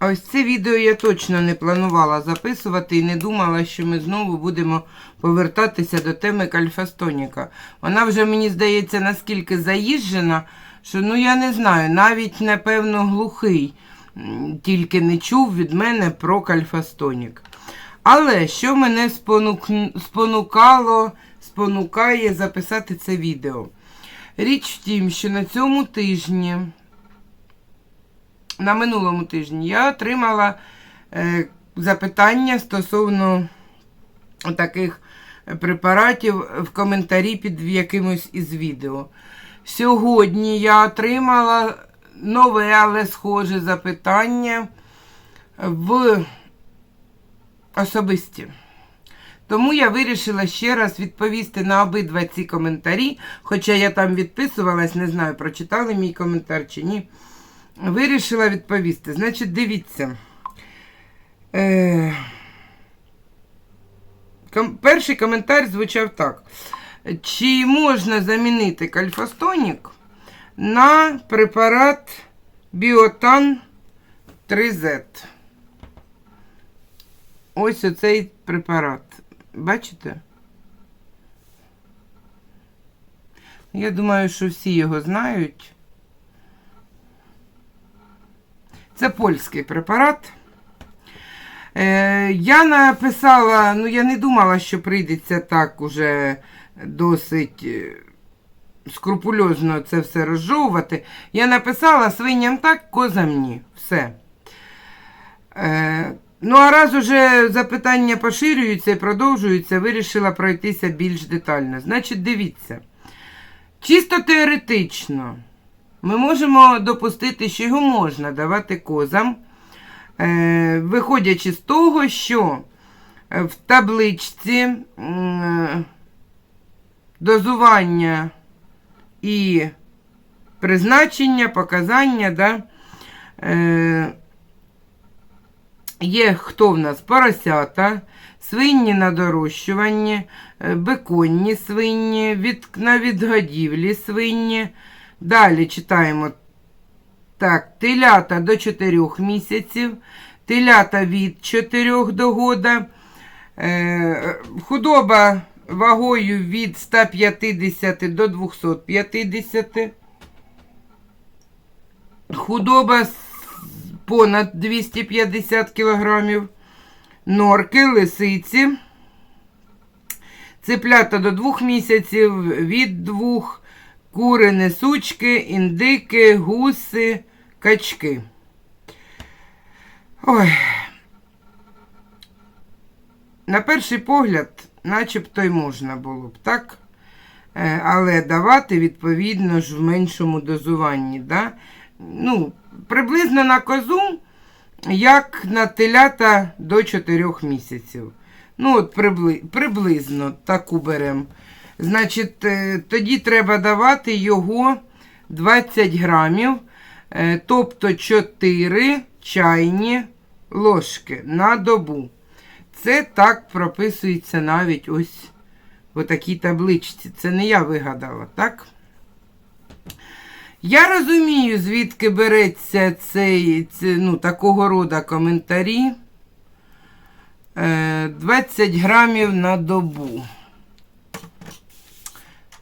Ось це відео я точно не планувала записувати і не думала, що ми знову будемо повертатися до теми кальфастоніка. Вона вже, мені здається, наскільки заїжджена, що ну я не знаю, навіть, напевно, глухий тільки не чув від мене про кальфастонік. Але що мене спонук... спонукало, спонукає записати це відео? Річ в тім, що на цьому тижні на минулому тижні я отримала е, запитання стосовно таких препаратів в коментарі під якимось із відео. Сьогодні я отримала нове, але схоже запитання в особисті. Тому я вирішила ще раз відповісти на обидва ці коментарі, хоча я там відписувалась, не знаю, прочитали мій коментар чи ні. Вирішила відповісти. Значить, дивіться. Е... Ком... Перший коментар звучав так. Чи можна замінити кальфастонік на препарат Біотан 3Z? Ось оцей препарат. Бачите? Я думаю, що всі його знають. Це польський препарат. Е, я написала, ну я не думала, що прийдеться так уже досить е, скрупульозно це все розжовувати. Я написала свиням так, козам ні. Все. Е, ну, а раз уже запитання поширюються і продовжуються, вирішила пройтися більш детально. Значить, дивіться. Чисто теоретично. Ми можемо допустити, що його можна давати козам, е, виходячи з того, що в табличці е, дозування і призначення, показання, да, е, є хто в нас? Поросята, свині на дорощуванні, е, беконні свині, від, на відгодівлі свині. Далі читаємо. Так, телята до 4 місяців, телята від 4 до года, е, худоба вагою від 150 до 250, худоба понад 250 кілограмів, норки, лисиці, цеплята до 2 місяців, від 2 кури, несучки, індики, гуси, качки. Ой. На перший погляд, начебто й можна було б, так? Е, Але давати, відповідно ж, в меншому дозуванні. Да? Ну, приблизно на козу, як на телята до 4 місяців. Ну, от прибли... приблизно таку беремо. Значить, е, тоді треба давати його 20 грамів, е, тобто 4 чайні ложки на добу. Це так прописується навіть ось в такій табличці. Це не я вигадала, так? Я розумію, звідки береться цей, це, ну, такого роду коментарі. Е, 20 грамів на добу.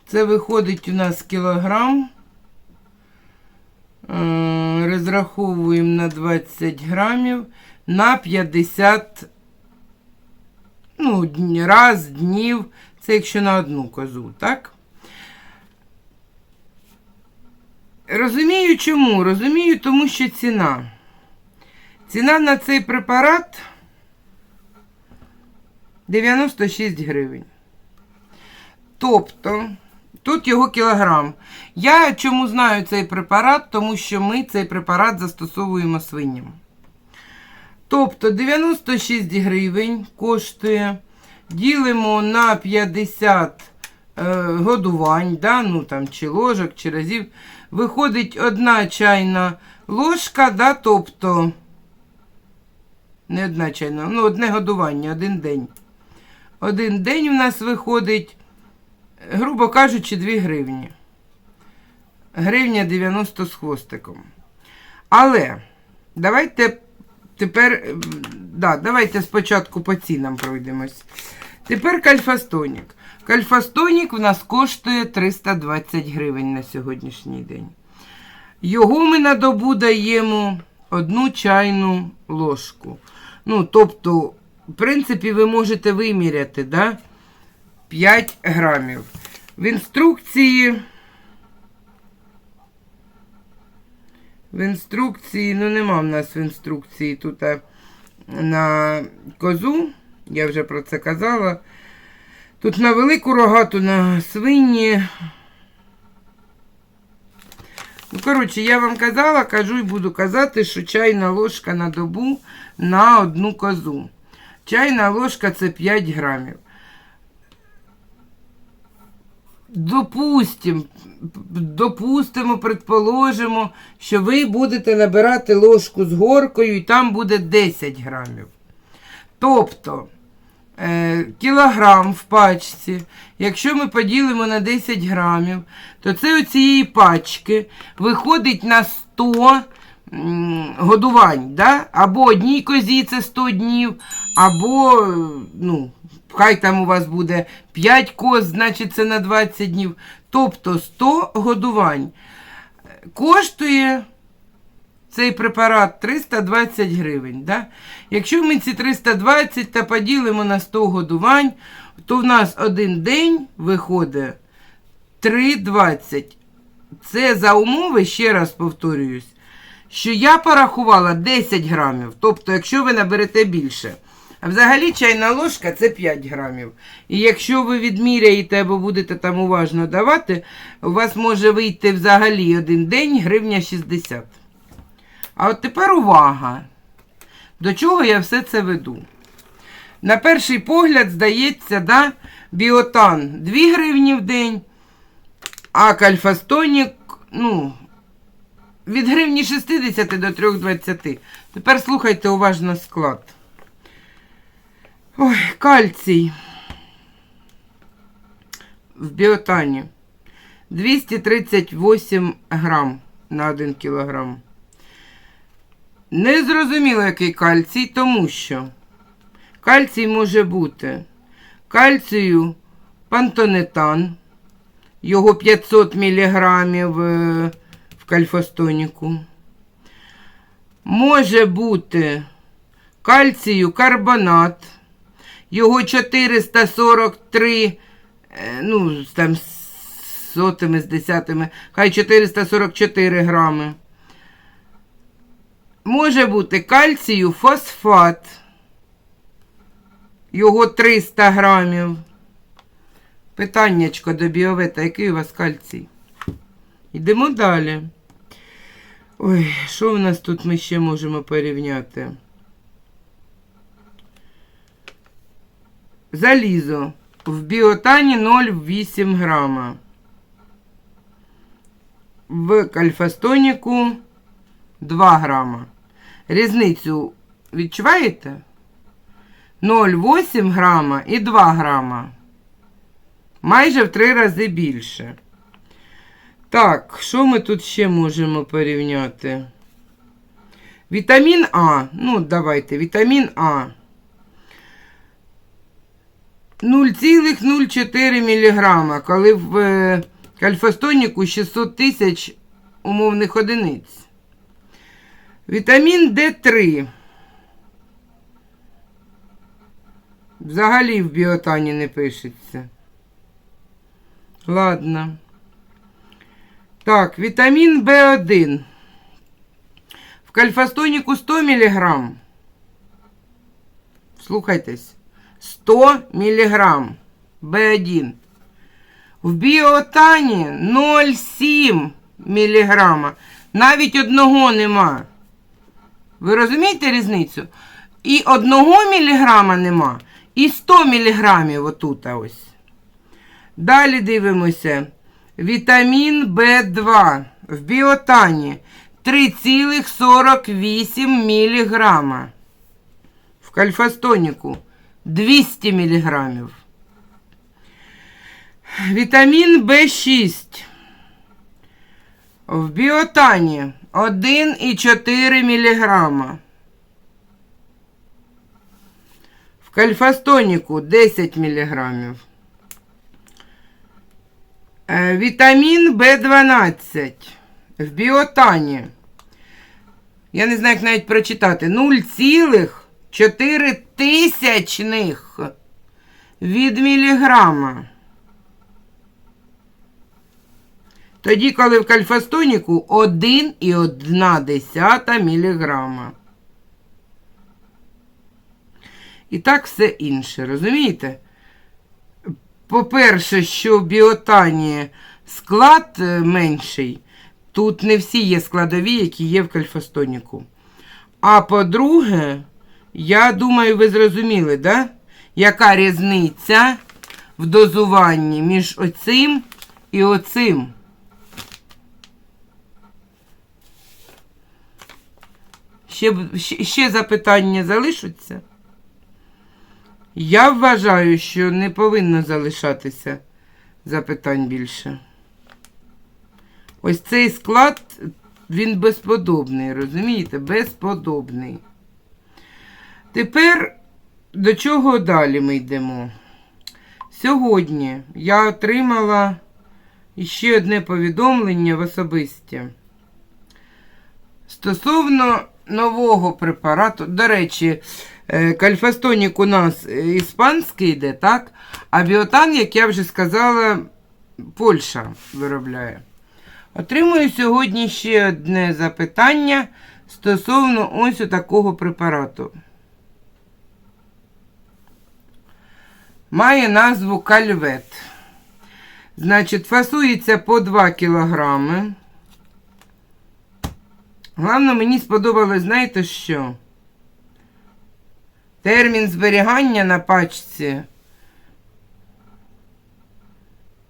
Це виходить у нас кілограм. Е, Розраховуємо на 20 грамів на 50 ну, раз, днів. Це якщо на одну козу, так? Розумію чому? Розумію, тому що ціна. Ціна на цей препарат 96 гривень. Тобто, тут його кілограм. Я чому знаю цей препарат, тому що ми цей препарат застосовуємо свиням. Тобто 96 гривень коштує. Ділимо на 50 е, годувань, да, ну там чи ложок, чи разів. Виходить одна чайна ложка, да, тобто Не одна чайна, ну одне годування, один день. Один день в нас виходить, грубо кажучи, 2 гривні. Гривня 90 з хвостиком. Але давайте тепер, е, да, давайте спочатку по цінам пройдемось. Тепер кальфастонік. Кальфастонік в нас коштує 320 гривень на сьогоднішній день. Його ми на добу даємо одну чайну ложку. Ну, тобто, в принципі, ви можете виміряти, да? 5 грамів. В інструкції. В інструкції, ну нема в нас в інструкції тут на козу, я вже про це казала. Тут на велику рогату, на свині. Ну, коротше, я вам казала, кажу і буду казати, що чайна ложка на добу на одну козу. Чайна ложка це 5 грамів. Допустим, допустимо, предположимо, що ви будете набирати ложку з горкою і там буде 10 грамів. Тобто е, кілограм в пачці, якщо ми поділимо на 10 грамів, то це у цієї пачки виходить на 100 годувань. Да? Або одній козі це 100 днів, або, ну, хай там у вас буде 5 коз, значить це на 20 днів. Тобто 100 годувань. Коштує цей препарат 320 гривень. Да? Якщо ми ці 320 та поділимо на 100 годувань, то в нас один день виходить 3,20. Це за умови, ще раз повторююсь, що я порахувала 10 грамів. Тобто, якщо ви наберете більше. А взагалі чайна ложка це 5 грамів. І якщо ви відміряєте або будете там уважно давати, у вас може вийти взагалі один день гривня 60. А от тепер увага. До чого я все це веду? На перший погляд, здається, да, біотан 2 гривні в день, а кальфастонік, ну, від гривні 60 до 3,20. Тепер слухайте уважно склад. Ой, кальцій. В біотані 238 грам на 1 кілограм. Не зрозуміло, який кальцій, тому що кальцій може бути кальцію пантонетан, його 500 мг в кальфостоніку. Може бути кальцію карбонат, його 443, е, ну, там сотими, з десятими, хай 444 грами. Може бути кальцію фосфат. Його 300 грамів. Питаннячко до біовета, який у вас кальцій? Йдемо далі. Ой, що в нас тут ми ще можемо порівняти? Залізо. В біотані 0,8 грама. В кальфастоніку 2 грама. Різницю відчуваєте? 0,8 грама і 2 грама. Майже в 3 рази більше. Так, що ми тут ще можемо порівняти? Вітамін А. Ну, давайте, вітамін А. 0,04 мг, коли в е, кальфостоніку 600 тисяч умовних одиниць. Вітамін Д3. Взагалі в біотані не пишеться. Ладно. Так, вітамін В1. В кальфастоніку 100 мг. Слухайтесь. 100 мг. В1. В біотані 0,7 мг. Навіть одного нема. Ви розумієте різницю? І одного міліграма нема, і 100 міліграмів отут ось. Далі дивимося. Вітамін В2 в біотані 3,48 міліграма. кальфастоніку 200 мг. Вітамін В6 в біотані 1,4 мг. В кальфастоніку 10 мг. Е, Вітамін В12 в біотані. Я не знаю, як навіть прочитати. 0,4 тисячних від міліграма. Тоді, коли в кальфастоніку 1,1 міліграма. І так все інше, розумієте? По-перше, що в біотані склад е, менший, тут не всі є складові, які є в кальфастоніку. А по-друге, я думаю, ви зрозуміли, да? яка різниця в дозуванні між оцим і оцим. Ще, ще, запитання залишаться? Я вважаю, що не повинно залишатися запитань більше. Ось цей склад, він безподобний, розумієте? Безподобний. Тепер до чого далі ми йдемо? Сьогодні я отримала ще одне повідомлення в особисті. Стосовно нового препарату, до речі, е, кальфастонік у нас е, іспанський йде, так? А біотан, як я вже сказала, Польща виробляє. Отримую сьогодні ще одне запитання стосовно ось такого препарату. Має назву кальвет. Значить, фасується по 2 кілограми. Головне, мені сподобалось, знаєте що? Термін зберігання на пачці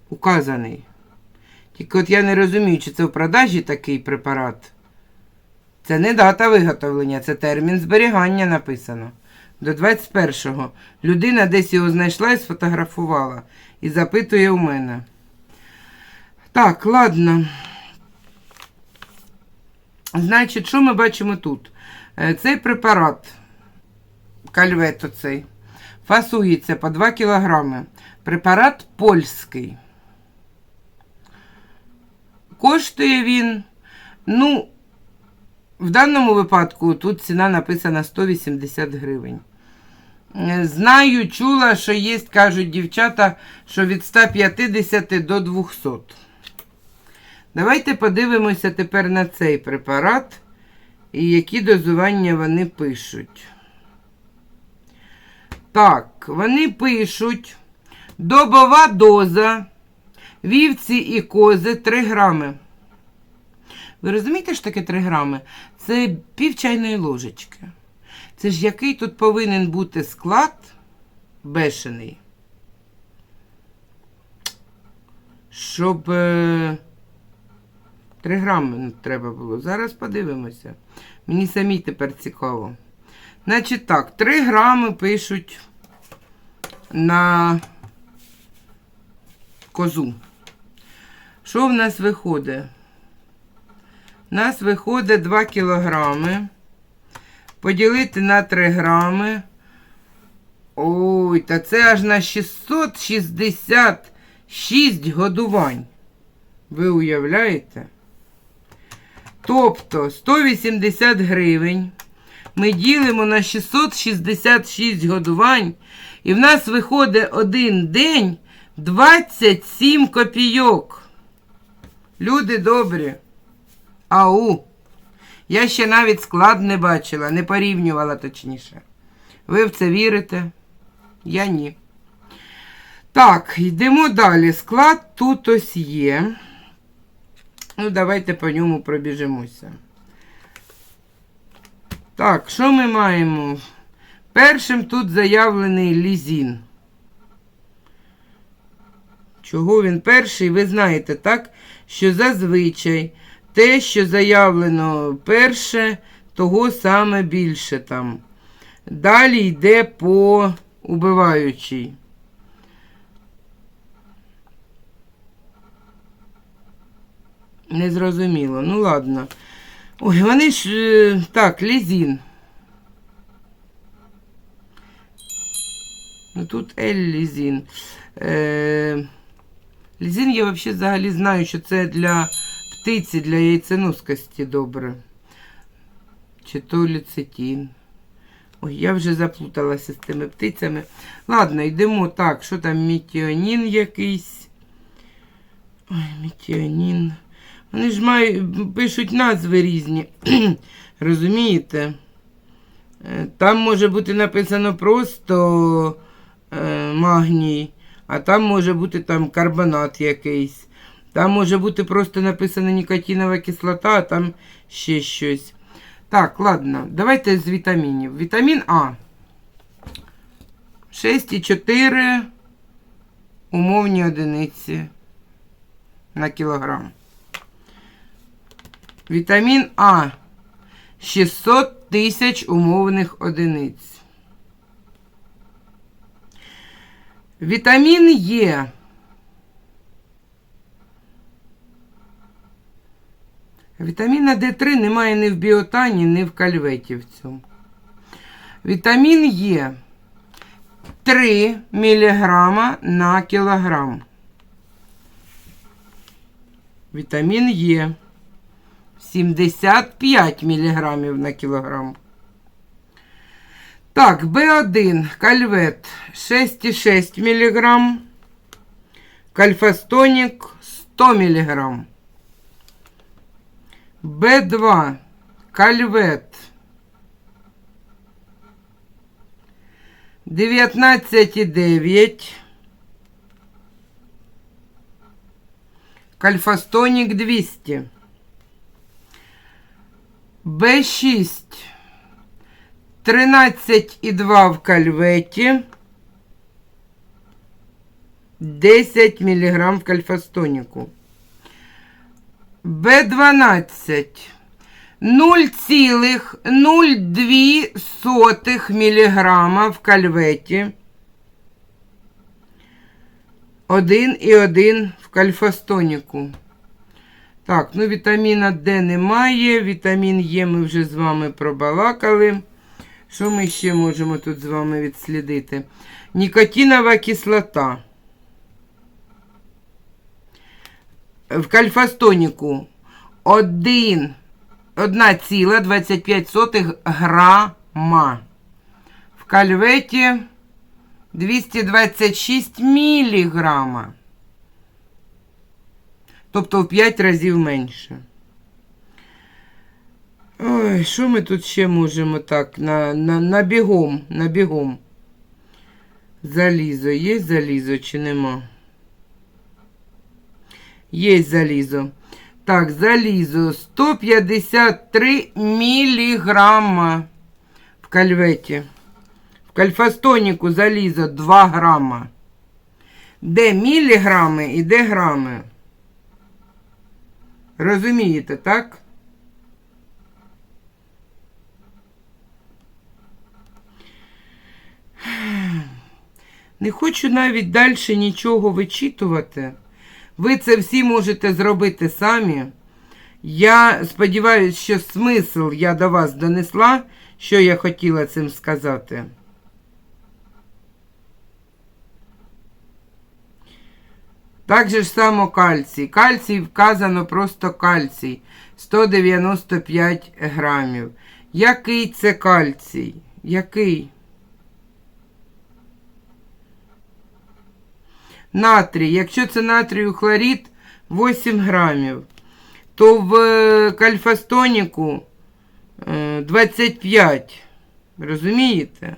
указаний. Тільки от я не розумію, чи це в продажі такий препарат. Це не дата виготовлення, це термін зберігання написано. До 21-го. Людина десь його знайшла і сфотографувала. І запитує у мене. Так, ладно. Значить, що ми бачимо тут? Е, Цей препарат, кальвет оцей, фасується по 2 кілограми. Препарат польський. Коштує він, ну, в даному випадку тут ціна написана 180 гривень. Е, Знаю, чула, що є, кажуть дівчата, що від 150 до 200. Давайте подивимося тепер на цей препарат і які дозування вони пишуть. Так, вони пишуть добова доза вівці і кози 3 грами. Ви розумієте, що таке 3 грами? Це пів чайної ложечки. Це ж який тут повинен бути склад бешений, щоб. Е... 3 грами треба було. Зараз подивимося. Мені самі тепер цікаво. Значить так, 3 грами пишуть на козу. Що в нас виходить? У нас виходить 2 кілограми. Поділити на 3 грами. Ой, та це аж на 666 годувань. Ви уявляєте? Тобто 180 гривень ми ділимо на 666 годувань, і в нас виходить один день 27 копійок. Люди добрі. Ау. Я ще навіть склад не бачила, не порівнювала точніше. Ви в це вірите? Я ні. Так, йдемо далі. Склад тут ось є. Ну, давайте по ньому пробіжимося. Так, що ми маємо? Першим тут заявлений лізін. Чого він перший? Ви знаєте, так? Що зазвичай те, що заявлено перше, того саме більше там. Далі йде по убиваючій. Незрозуміло. Ну ладно. Ой, вони ж. е, Так, лізін. Ну тут L-лізін. Е, лізін я взагалі знаю, що це для птиці, для яйценоскості добре. Чи то лецитин. Ой, я вже заплуталася з тими птицями. Ладно, йдемо так. Що там мітіонін якийсь? Ой, мітіонін. Вони ж мають, пишуть назви різні. Розумієте? Е, Там може бути написано просто е, магній, а там може бути там карбонат якийсь. Там може бути просто написано нікотинова кислота, а там ще щось. Так, ладно, давайте з вітамінів. Вітамін А. 6,4 умовні одиниці на кілограм. Вітамін А 600 тисяч умовних одиниць. Вітамін Є. Вітаміна Д3 немає ні в біотані, ні в кальветі в цьому. Вітамін Є 3 мг на кілограм. Вітамін Є 75 мг на кілограм. Так, Б1 кальвет 6,6 мг. Кальфастонік 100 мг. Б2 кальвет 19,9. Кальфастонік 200. Б6 13,2 в кальветі. 10 мг в кальфастоніку. Б12 0,02 мг в кальветі. 1,1 в кальфастоніку. Так, ну вітаміна Д немає. Вітамін Е ми вже з вами пробалакали. Що ми ще можемо тут з вами відслідити? Нікотинова кислота. В кальфастоніку 1 1,25 грама. В кальветі 226 міліграма. Тобто в 5 разів менше. Ой, що ми тут ще можемо так? На, на, на бігом, на бігом. Залізо. Є залізо чи нема? Є залізо. Так, залізо 153 міліграма в кальветі. В кальфастоніку залізо 2 грама. Де міліграми і де грами? Розумієте, так? Не хочу навіть далі нічого вичитувати. Ви це всі можете зробити самі. Я сподіваюся, що смисл я до вас донесла, що я хотіла цим сказати. Так же ж само кальцій. Кальцій вказано просто кальцій 195 грамів. Який це кальцій? Який? Натрій. Якщо це натрію хлорид 8 грамів, то в е, кальфастоніку е, 25. Розумієте?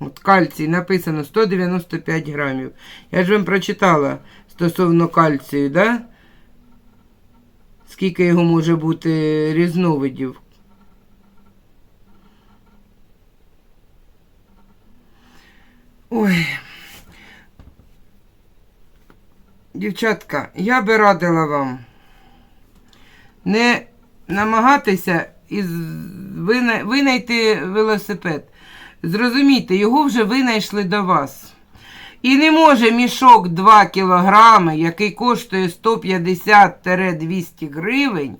От кальцій написано 195 грамів. Я ж вам прочитала стосовно кальцію, да? Скільки його може бути різновидів. Ой. Дівчатка, я би радила вам не намагатися із винайти велосипед. Зрозумійте, його вже винайшли до вас. І не може мішок 2 кілограми, який коштує 150-200 гривень,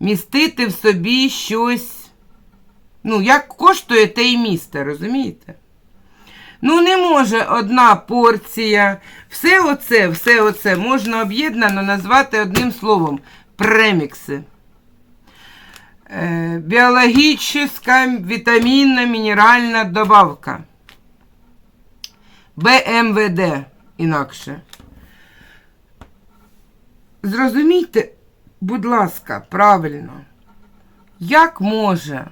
містити в собі щось. Ну, як коштує те й місце, розумієте? Ну, не може одна порція. Все оце, все оце можна об'єднано назвати одним словом премікси. Е, біологічна вітамінна мінеральна добавка. БМВД інакше. Зрозумійте, будь ласка, правильно, як може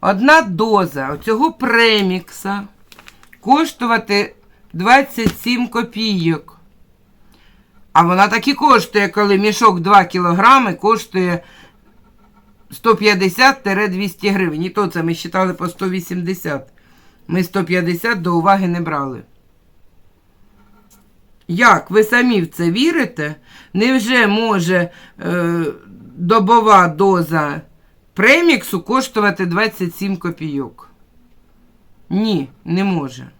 одна доза оцього премікса коштувати 27 копійок? А вона так і коштує, коли мішок 2 кілограми коштує 150-200 гривень. І то це ми вважали по 180. Ми 150 до уваги не брали. Як? Ви самі в це вірите? Невже може е, добова доза преміксу коштувати 27 копійок? Ні, не може.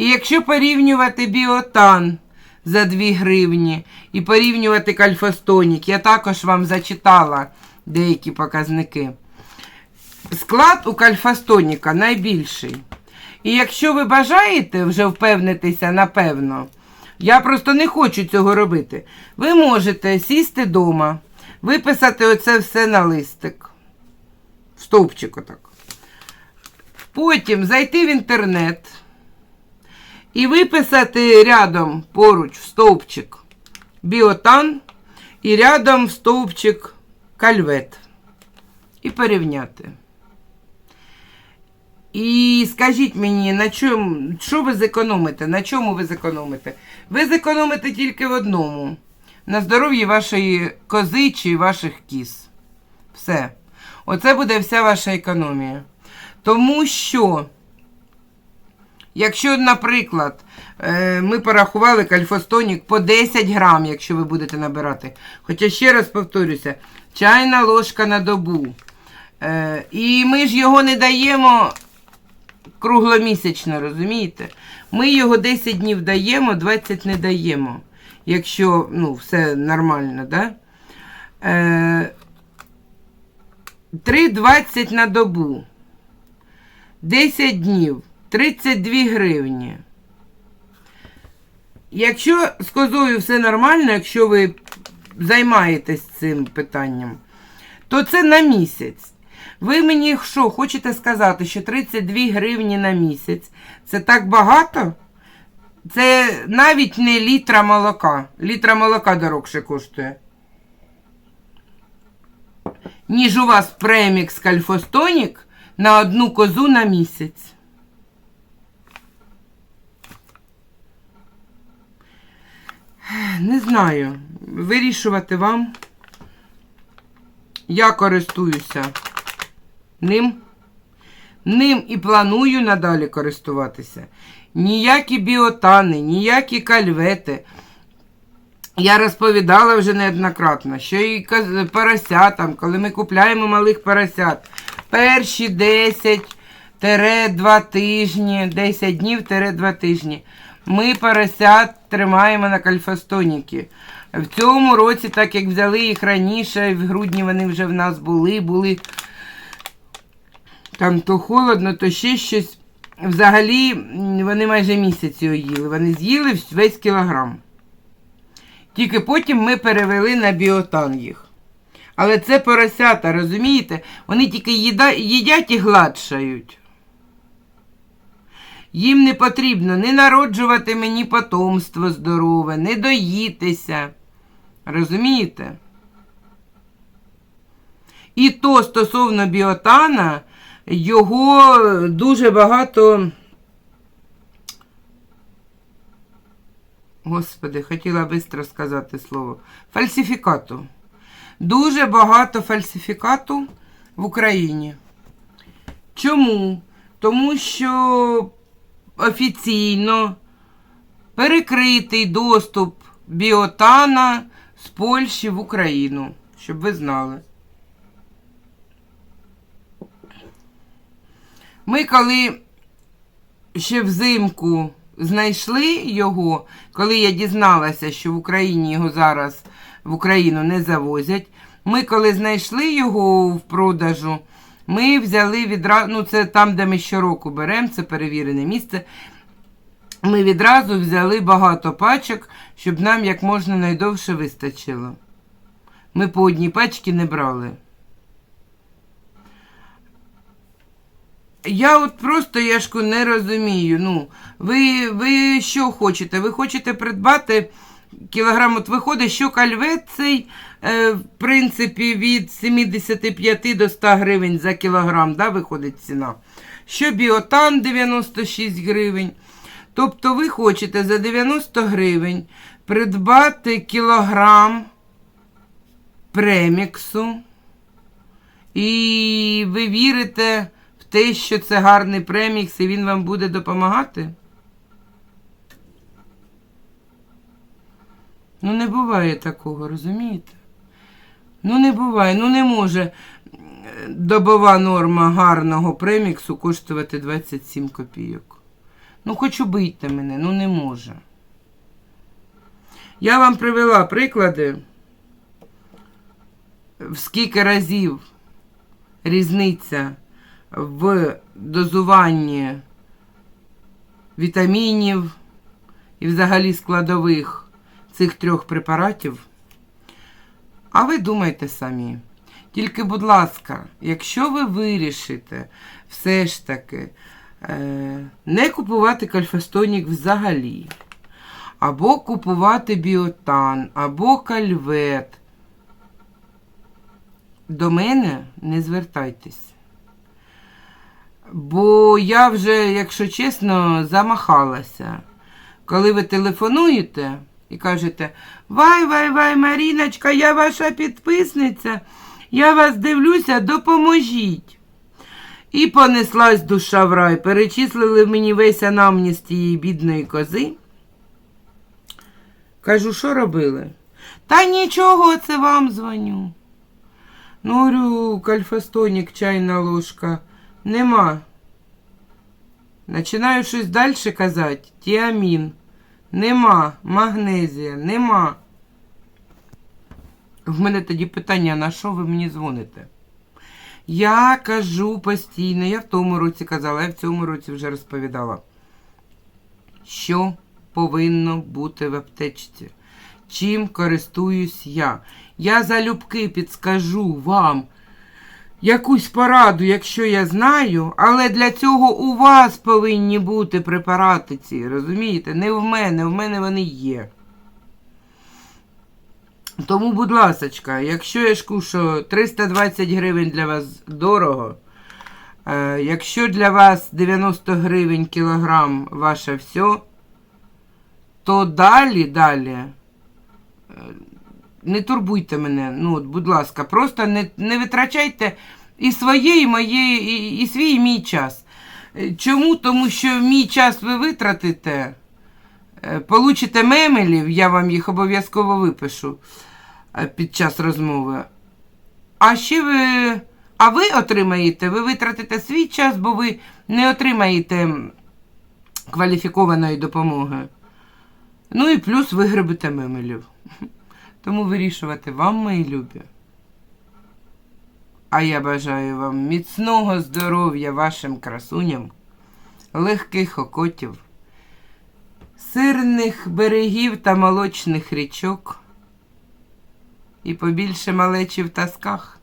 І якщо порівнювати біотан за 2 гривні і порівнювати кальфостонік, я також вам зачитала деякі показники. Склад у кальфастоніка найбільший. І якщо ви бажаєте вже впевнитися, напевно, я просто не хочу цього робити. Ви можете сісти вдома, виписати оце все на листик. В стовпчик отак. Потім зайти в інтернет і виписати рядом поруч в стовпчик біотан і рядом в стовпчик кальвет. І порівняти. І скажіть мені, на чому, що ви зекономите? На чому ви зекономите? Ви зекономите тільки в одному: на здоров'ї вашої кози чи ваших кіз. Все. Оце буде вся ваша економія. Тому що, якщо, наприклад, е, ми порахували кальфостонік по 10 грам, якщо ви будете набирати. Хоча ще раз повторюся, чайна ложка на добу. Е, І ми ж його не даємо кругломісячно, розумієте? Ми його 10 днів даємо, 20 не даємо. Якщо ну, все нормально, да? Е, 3,20 на добу. 10 днів. 32 гривні. Якщо з козою все нормально, якщо ви займаєтесь цим питанням, то це на місяць. Ви мені що, хочете сказати, що 32 гривні на місяць це так багато? Це навіть не літра молока. Літра молока дорогше коштує. Ніж у вас премікс кальфостонік на одну козу на місяць. Не знаю. Вирішувати вам. Я користуюся ним. Ним і планую надалі користуватися. Ніякі біотани, ніякі кальвети. Я розповідала вже неоднократно, що і поросятам, коли ми купляємо малих поросят, перші 10-2 тижні, 10 днів-2 тижні, ми поросят тримаємо на кальфастоніки. В цьому році, так як взяли їх раніше, в грудні вони вже в нас були, були там то холодно, то ще щось. Взагалі вони майже місяць його їли. Вони з'їли весь кілограм. Тільки потім ми перевели на біотан їх. Але це поросята, розумієте? Вони тільки їда, їдять і гладшають. Їм не потрібно не народжувати мені потомство здорове, не доїтися. Розумієте? І то стосовно біотана, його дуже багато. Господи, хотіла швидко сказати слово. Фальсифікату. Дуже багато фальсифікату в Україні. Чому? Тому що офіційно перекритий доступ біотана з Польщі в Україну, щоб ви знали. Ми коли ще взимку знайшли його, коли я дізналася, що в Україні його зараз в Україну не завозять. Ми, коли знайшли його в продажу, ми взяли відразу, ну це там, де ми щороку беремо, це перевірене місце. Ми відразу взяли багато пачок, щоб нам як можна найдовше вистачило. Ми по одній пачці не брали. Я от просто Яшку не розумію. Ну, ви, ви що хочете? Ви хочете придбати кілограм, от виходить, що кальвет цей, е, в принципі, від 75 до 100 гривень за кілограм, да, виходить ціна. Що біотан 96 гривень. Тобто ви хочете за 90 гривень придбати кілограм преміксу, і ви вірите в те, що це гарний премікс, і він вам буде допомагати? Ну, не буває такого, розумієте? Ну, не буває, ну не може добова норма гарного преміксу коштувати 27 копійок. Ну, хоч убийте мене, ну не може. Я вам привела приклади, в скільки разів різниця в дозуванні вітамінів і взагалі складових цих трьох препаратів. А ви думайте самі. Тільки, будь ласка, якщо ви вирішите все ж таки е, не купувати кальфестонік взагалі, або купувати біотан, або кальвет, до мене не звертайтесь. Бо я вже, якщо чесно, замахалася. Коли ви телефонуєте і кажете, вай, вай, вай, Маріночка, я ваша підписниця, я вас дивлюся, допоможіть. І понеслась душа в рай. Перечислили мені весь анамніз тієї бідної кози. Кажу, що робили? Та нічого, це вам дзвоню. Ну, говорю, кальфастонік, чайна ложка. Нема. Починаю щось далі казати. Тіамін. Нема. Магнезія. Нема. В мене тоді питання, на що ви мені дзвоните? Я кажу постійно, я в тому році казала, я в цьому році вже розповідала, що повинно бути в аптечці. Чим користуюсь я. Я залюбки підскажу вам якусь пораду, якщо я знаю, але для цього у вас повинні бути препарати ці, розумієте? Не в мене, в мене вони є. Тому, будь ласочка, якщо я ж кушу 320 гривень для вас дорого, е, якщо для вас 90 гривень кілограм ваше все, то далі, далі. Не турбуйте мене, ну, от, будь ласка, просто не, не витрачайте і своє, і моє, і, і свій, і мій час. Е, Чому? Тому що мій час ви витратите, е, получите мемелів, я вам їх обов'язково випишу е, під час розмови. А ще ви. А ви отримаєте, ви витратите свій час, бо ви не отримаєте кваліфікованої допомоги. Ну і плюс вигребете мемелів. Тому вирішувати вам, мої любі. А я бажаю вам міцного здоров'я вашим красуням, легких окотів, сирних берегів та молочних річок і побільше малечі в тасках.